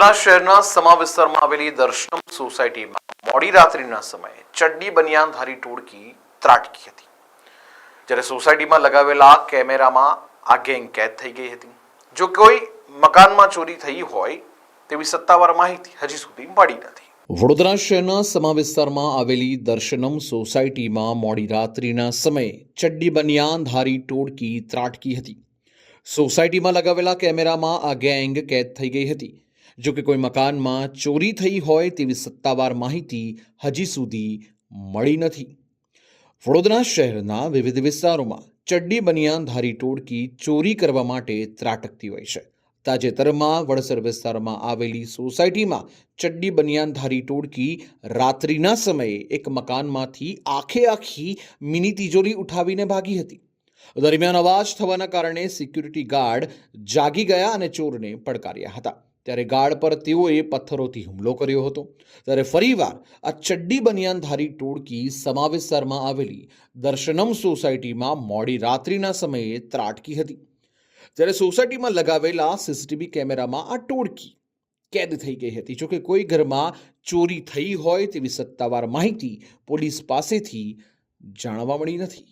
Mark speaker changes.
Speaker 1: વડોદરા શહેરના સમા વિસ્તારમાં આવેલી દર્શનમ સોસાયટીમાં મોડી રાત્રિના સમયે ચડ્ડી બનિયાનધારી ટોળકી ત્રાટકી હતી. જ્યારે સોસાયટીમાં લગાવેલા કેમેરામાં આ ગેંગ કેદ થઈ ગઈ હતી. જો કોઈ મકાનમાં ચોરી થઈ હોય તેવી સત્તાવાર માહિતી હજી સુધી મળી નથી. વડોદરા શહેરના સમા વિસ્તારમાં આવેલી દર્શનમ સોસાયટીમાં મોડી રાત્રિના સમયે ચડ્ડી બનિયાનધારી ટોળકી ત્રાટકી હતી. સોસાયટીમાં લગાવેલા કેમેરામાં આ ગેંગ કેદ થઈ ગઈ હતી. જો કે કોઈ મકાનમાં ચોરી થઈ હોય તેવી સત્તાવાર માહિતી હજી સુધી મળી નથી. વડોદરા શહેરના વિવિધ વિસ્તારોમાં ચડ્ડી બનિયાનધારી ટોળકી ચોરી કરવા માટે ત્રાટકતી હોય છે. તાજેતરમાં વડસર વિસ્તારમાં આવેલી સોસાયટીમાં ચડ્ડી બનિયાનધારી ટોળકી રાત્રિના સમયે એક મકાનમાંથી આખે આખી મિની તિજોરી ઉઠાવીને ભાગી હતી. દરમિયાન અવાજ થવાના કારણે સિક્યુરિટી ગાર્ડ જાગી ગયા અને ચોરને પડકાર્યા હતા. ત્યારે ગાર્ડ પર તેઓએ પથ્થરોથી હુમલો કર્યો હતો. ત્યારે ફરીવાર આ ચડ્ડી બનિયાનધારી ટોળકી સમાવિસ્તારમાં આવેલી દર્શનમ સોસાયટીમાં મોડી રાત્રિના સમયે ત્રાટકી હતી. ત્યારે સોસાયટીમાં લગાવેલા સીસીટીવી કેમેરામાં આ ટોળકી કેદ થઈ ગઈ હતી. જોકે કોઈ ઘરમાં ચોરી થઈ હોય તેવી સત્તાવાર માહિતી પોલીસ પાસેથી જાણવા મળી નથી.